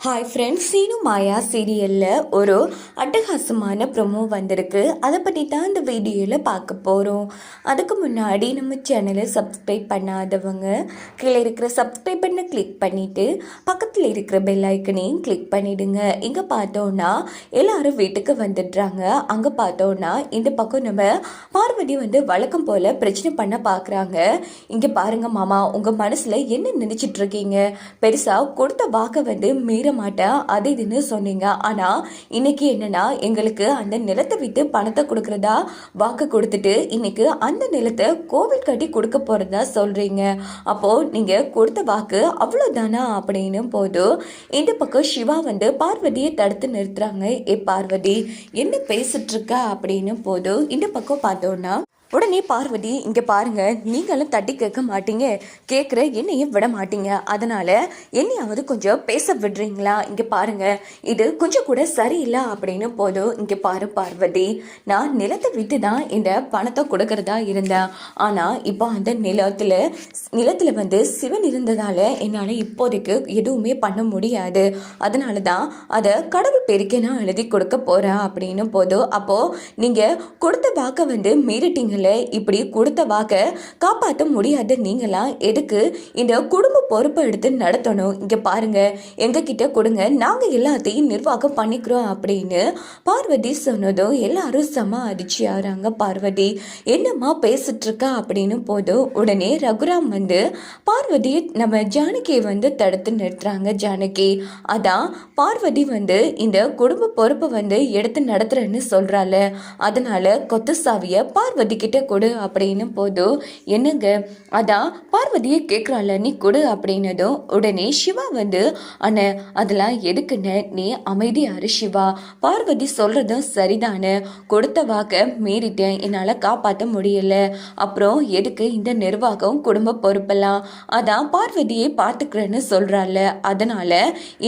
Hi friends Seenu மாயா சீரியலில் ஒரு அட்டகாசமான ப்ரொமோ வந்திருக்கு. அதை பற்றி தான் இந்த வீடியோவில் பார்க்க போகிறோம் அதுக்கு முன்னாடி நம்ம சேனலை சப்ஸ்கிரைப் பண்ணாதவங்க கீழே இருக்கிற சப்ஸ்கிரைப் பண்ண கிளிக் பண்ணிவிட்டு பக்கத்தில் இருக்கிற பெல் ஐக்கனையும் கிளிக் பண்ணிவிடுங்க இங்கே பார்த்தோன்னா எல்லாரும் வீட்டுக்கு வந்துடுறாங்க. அங்கே பார்த்தோன்னா இந்த பக்கம் நம்ம பார்வதி வந்து வழக்கம் போல் பிரச்சனை பண்ண பார்க்குறாங்க இங்கே பாருங்கள் மாமா உங்கள் மனசில் என்ன நினச்சிட்ருக்கீங்க பெருசாக கொடுத்த வாக்கை வந்து மீறி மாட்டேன் அது இதுன்னு சொன்னீங்க. ஆனால் இன்னைக்கு என்னன்னா எங்களுக்கு அந்த நிலத்தை விட்டு பணத்தை கொடுக்குறதா வாக்கு கொடுத்துட்டு இன்னைக்கு அந்த நிலத்தை கோவில் கட்டி கொடுக்க போகிறதா சொல்கிறீங்க அப்போது நீங்கள் கொடுத்த வாக்கு அவ்வளோதானா அப்படின்னு போது இந்த பக்கம் சிவா வந்து பார்வதியை தடுத்து நிறுத்துறாங்க. ஏ பார்வதி என்ன பேசிட்டு இருக்க அப்படின்னு போது இந்த பக்கம் பார்த்தோன்னா உடனே பார்வதி இங்கே பாருங்க நீங்களும் தட்டி கேட்க மாட்டீங்க. கேட்குற என்னையும் விட மாட்டீங்க. அதனால என்னையாவது கொஞ்சம் பேச விடுறீங்களா? இங்கே பாருங்க இது கொஞ்சம் கூட சரியில்லை அப்படின்னு போதும் இங்கே பாரு பார்வதி. நான் நிலத்தை விட்டு தான் இந்த பணத்தை கொடுக்கறதா இருந்தேன். ஆனால் இப்போ அந்த நிலத்தில் நிலத்தில் வந்து சிவன் இருந்ததால் என்னால் இப்போதைக்கு எதுவுமே பண்ண முடியாது. அதனால தான் அதை கடவுள் பேருக்கே நான் எழுதி கொடுக்க போகிறேன் அப்படின்னு போதும் அப்போது நீங்கள் கொடுத்த வாக்கை வந்து மீறிட்டீங்க. மீறிட்டீங்களே இப்படி கொடுத்த வாக்கை காப்பாற்ற முடியாது நீங்களாம் எதுக்கு இந்த குடும்ப பொறுப்பை எடுத்து நடத்தணும். இங்கே பாருங்க. எங்ககிட்ட கொடுங்க. நாங்கள் எல்லாத்தையும் நிர்வாகம் பண்ணிக்கிறோம் அப்படின்னு பார்வதி சொன்னதும் எல்லாரும் செம அதிர்ச்சி ஆகிறாங்க பார்வதி. என்னம்மா பேசிட்டு இருக்கா அப்படின்னு போதும். உடனே ரகுராம் வந்து பார்வதி நம்ம ஜானகியை வந்து தடுத்து நிறுத்துறாங்க ஜானகி. அதான் பார்வதி வந்து இந்த குடும்ப பொறுப்பை வந்து எடுத்து நடத்துறேன்னு சொல்றாள். அதனால கொத்து சாவியை பார்வதிக்கு கிட்ட கொடு அப்படின்னு போதும் என்னங்க? அதான் பார்வதியை கேட்குறாள் நீ கொடு அப்படின்னதும் உடனே சிவா வந்து அண்ணே அதெல்லாம் எதுக்குன்னு நீ அமைதியாரு சிவா. பார்வதி சொல்கிறதும் சரிதானு? கொடுத்த வாக்க மீறிட்டேன். என்னால் காப்பாற்ற முடியல. அப்புறம் எதுக்கு இந்த நிர்வாகம் குடும்ப பொறுப்பெல்லாம்? அதான் பார்வதியை பார்த்துக்கிறேன்னு சொல்கிறாள் அதனால்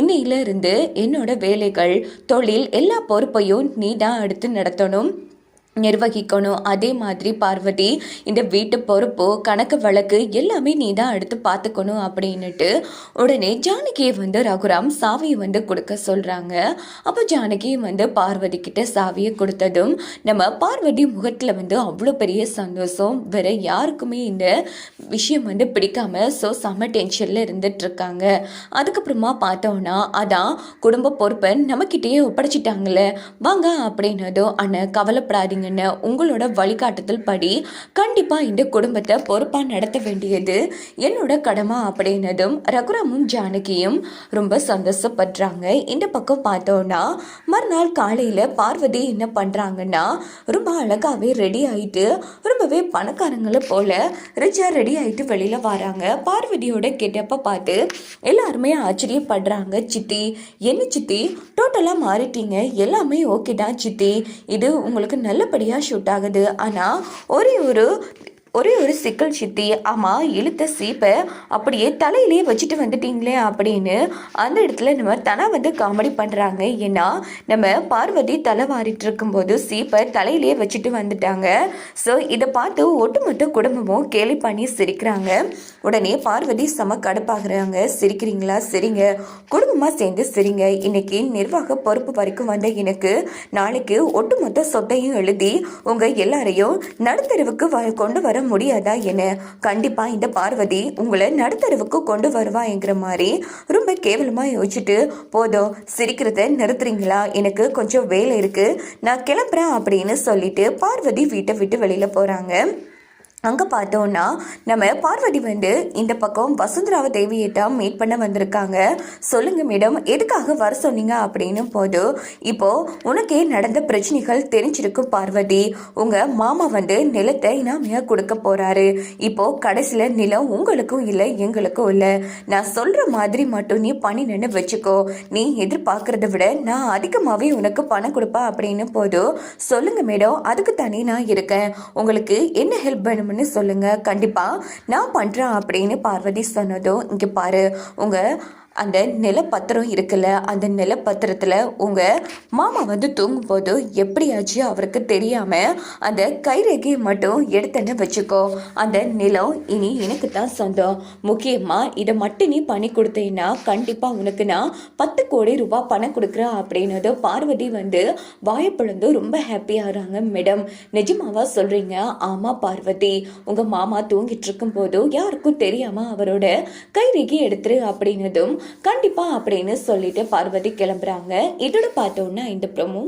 இன்னையிலிருந்து என்னோட வேலைகள் தொழில் எல்லா பொறுப்பையும் நீ தான் எடுத்து நடத்தணும். நிர்வகிக்கணும். அதே மாதிரி பார்வதி இந்த வீட்டு பொறுப்பு கணக்கு வழக்கு எல்லாமே நீ தான் எடுத்து பார்த்துக்கணும் அப்படின்னுட்டு உடனே ஜானகியை வந்து ரகுராம் சாவியை வந்து கொடுக்க சொல்கிறாங்க அப்போ ஜானகி வந்து பார்வதி கிட்ட சாவியை கொடுத்ததும் நம்ம பார்வதி முகத்தில் வந்து அவ்வளோ பெரிய சந்தோஷம். வேற யாருக்குமே இந்த விஷயம் வந்து பிடிக்காம ஸோ செம்ம டென்ஷனில் இருந்துட்டு இருக்காங்க. அதுக்கப்புறமா பார்த்தோன்னா அதான் குடும்ப பொறுப்பை நம்மக்கிட்டேயே ஒப்படைச்சிட்டாங்களே. வாங்க அப்படின்னதும் அண்ணன் கவலைப்படாதீங்கன்னு உங்களோட வழிகாட்டுதல் படி கண்டிப்பாக இந்த குடும்பத்தை பொறுப்பாக நடத்த வேண்டியது என்னோட கடமை அப்படின்னதும் ரகுராமும் ஜானகியும் ரொம்ப சந்தோஷப்படுறாங்க. இந்த பக்கம் பார்த்தோன்னா மறுநாள் காலையில் பார்வதி என்ன பண்ணுறாங்கன்னா ரொம்ப அழகாகவே ரெடி ஆகிட்டு ரொம்பவே பணக்காரங்களை போல் ரிச்சாக ரெடி ஆகிட்டு வெளியில் வராங்க. பார்வதியோட கேட்டப்போ பார்த்து எல்லாருமே ஆச்சரியப்படுறாங்க சித்தி என்ன சித்தி? டோட்டலாக மாறிட்டீங்க. எல்லாமே ஓகே தான் சித்தி. இது உங்களுக்கு நல்லபடியாக ஷூட் ஆகுது. ஆனால் ஒரே ஒரு ஒரே ஒரு சிக்கல் சித்தி ஆமாம் இழுத்த சீப்பை அப்படியே தலையிலே வச்சுட்டு வந்துட்டீங்களே அப்படின்னு அந்த இடத்துல நம்ம தனா வந்து காமெடி பண்ணுறாங்க ஏன்னா நம்ம பார்வதி தலை வாரிட்டு இருக்கும்போது சீப்பை தலையிலே வச்சுட்டு வந்துட்டாங்க. ஸோ இதை பார்த்து ஒட்டுமொத்த குடும்பமும் கேலி பண்ணி சிரிக்கிறாங்க. உடனே பார்வதி செம கடுப்பாகிறாங்க. சிரிக்கிறீங்களா? சரிங்க. குடும்பமாக சேர்ந்து சரிங்க. இன்னைக்கு நிர்வாக பொறுப்பு வரைக்கும் வந்த எனக்கு நாளைக்கு ஒட்டுமொத்த சொத்தையும் எழுதி உங்கள் எல்லாரையும் நடுத்தருவுக்கு வ கொண்டு வர முடியாதா என கண்டிப்பாக இந்த பார்வதி உங்களை நடுத்தரவுக்கு கொண்டு வருவாங்கிற மாதிரி ரொம்ப கேவலமாக யோசிச்சுட்டு போதும் சிரிக்கிறத நிறுத்துறீங்களா? எனக்கு கொஞ்சம் வேலை இருக்குது நான் கிளம்புறேன் அப்படின்னு சொல்லிட்டு பார்வதி வீட்டை விட்டு வெளியில் போகிறாங்க அங்கே பார்த்தோன்னா நம்ம பார்வதி வந்து இந்த பக்கம் வசுந்தராவ தேவியை தான் மீட் பண்ண வந்திருக்காங்க. சொல்லுங்க மேடம் எதுக்காக வர சொன்னீங்க அப்படின்னு போது இப்போ உனக்கே நடந்த பிரச்சனைகள் தெரிஞ்சிருக்கும் பார்வதி. உங்க மாமா வந்து நிலத்தை இனாமையாக கொடுக்க போறாரு. இப்போ கடைசியில் நிலம் உங்களுக்கும் இல்லை எங்களுக்கும் இல்லை. நான் சொல்ற மாதிரி மட்டும் நீ பண்ணினு வச்சுக்கோ. நீ எதிர்பார்க்கறத விட நான் அதிகமாகவே உனக்கு பணம் கொடுப்பேன் அப்படின்னு போது சொல்லுங்க மேடம் அதுக்கு தானே நான் இருக்கேன். உங்களுக்கு என்ன ஹெல்ப் வேணும்? பண்ணணும்னு சொல்லுங்க. கண்டிப்பாக நான் பண்ணுறேன் அப்படின்னு பார்வதி சொன்னதும் இங்கே பாரு உங்கள் அந்த நிலப்பத்திரம் இருக்குல்ல அந்த நிலப்பத்திரத்தில் உங்கள் மாமா வந்து தூங்கும்போது எப்படியாச்சும் அவருக்கு தெரியாமல் அந்த கைரேகையை மட்டும் எடுத்துன்னு வச்சுக்கோ. அந்த நிலம் இனி எனக்கு தான் சொந்தம். முக்கியமாக இதை மட்டும் நீ பண்ணி கொடுத்தீங்கன்னா கண்டிப்பாக உனக்கு நான் பத்து கோடி ரூபாய் பணம் கொடுக்குறேன் அப்படின்னது பார்வதி வந்து வாயப்பிழந்து ரொம்ப ஹாப்பியாகிறாங்க மேடம் நிஜமாவா சொல்கிறீங்க ஆமாம் பார்வதி. உங்கள் மாமா தூங்கிட்டு இருக்கும்போது யாருக்கும் தெரியாமல் அவரோட கைரேகை எடுத்துரு அப்படின்னதும் கண்டிப்பாக அப்படின்னு சொல்லிட்டு பார்வதி கிளம்புறாங்க. இதோட பார்த்தோன்னா இந்த ப்ரோமோ